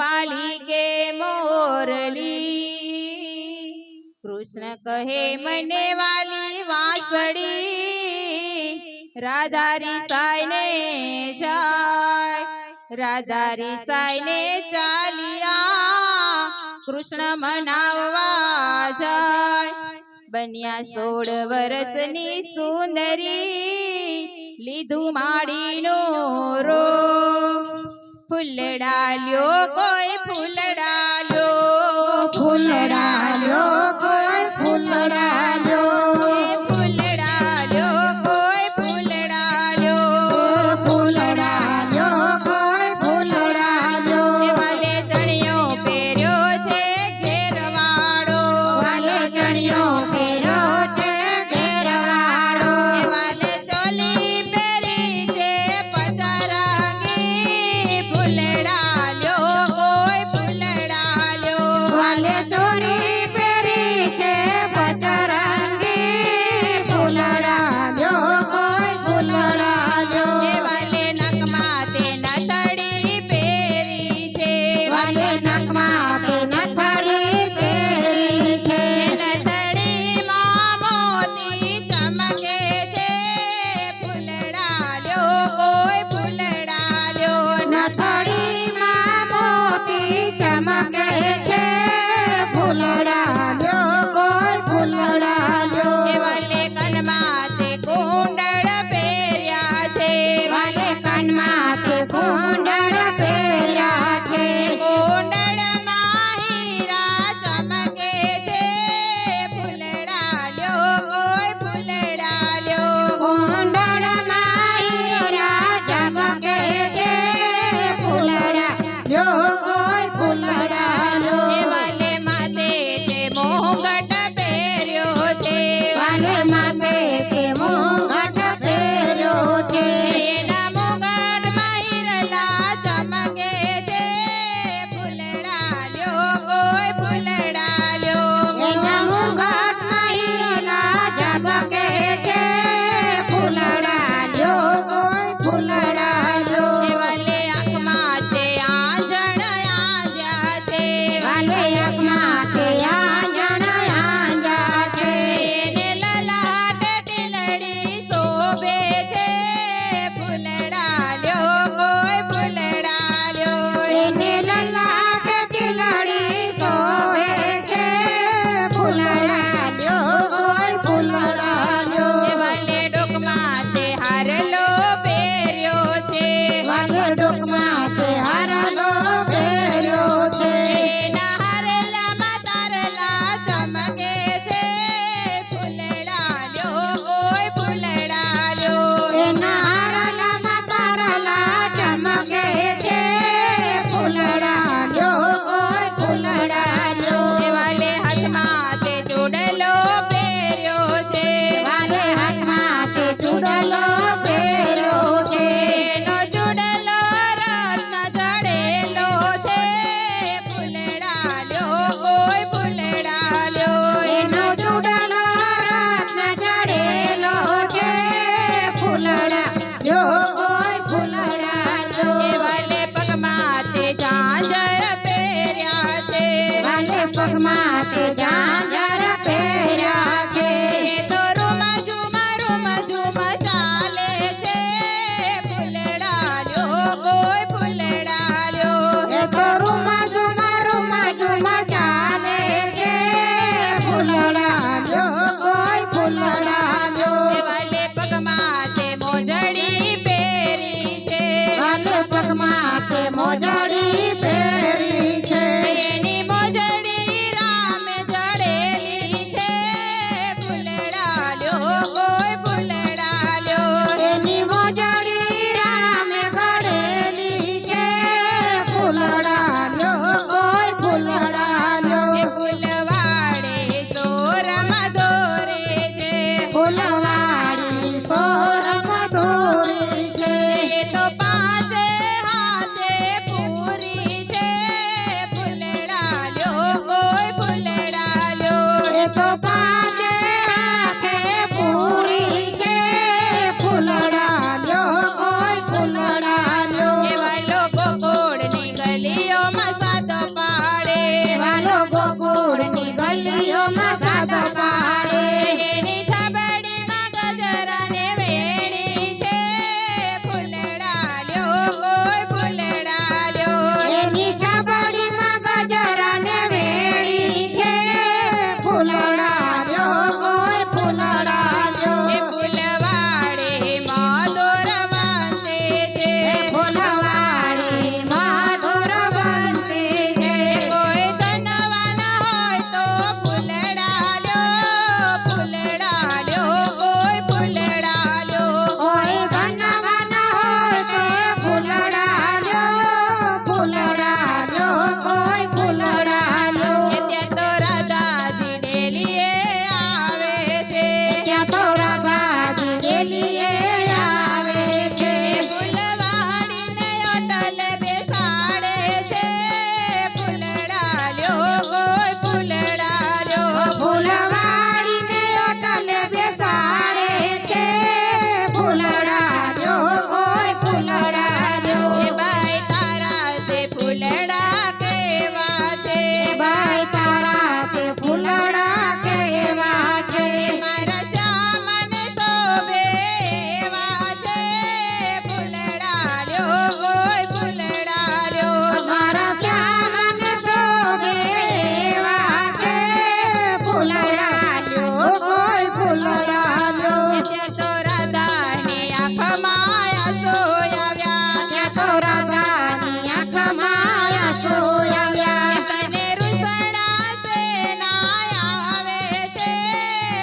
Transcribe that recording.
વાલી કે મોરલી? કૃષ્ણ કહે, મને વાલી વાસડી રાધારી સાઈને જાય, રાધારી સાઈને ચાલિયા, કૃષ્ણ મનાવવા જાય. બન્યા સોળ વર્ષની સુંદરી, લીધું માડીનો રો ફૂલડા લ્યો કોઈ ફૂલડા go.